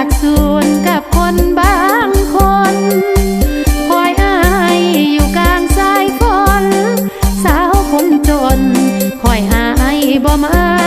จากศูนกับคนบางคนคอยอายอยู่กลางสายฝนสาวผมจนคอยหายบ่มา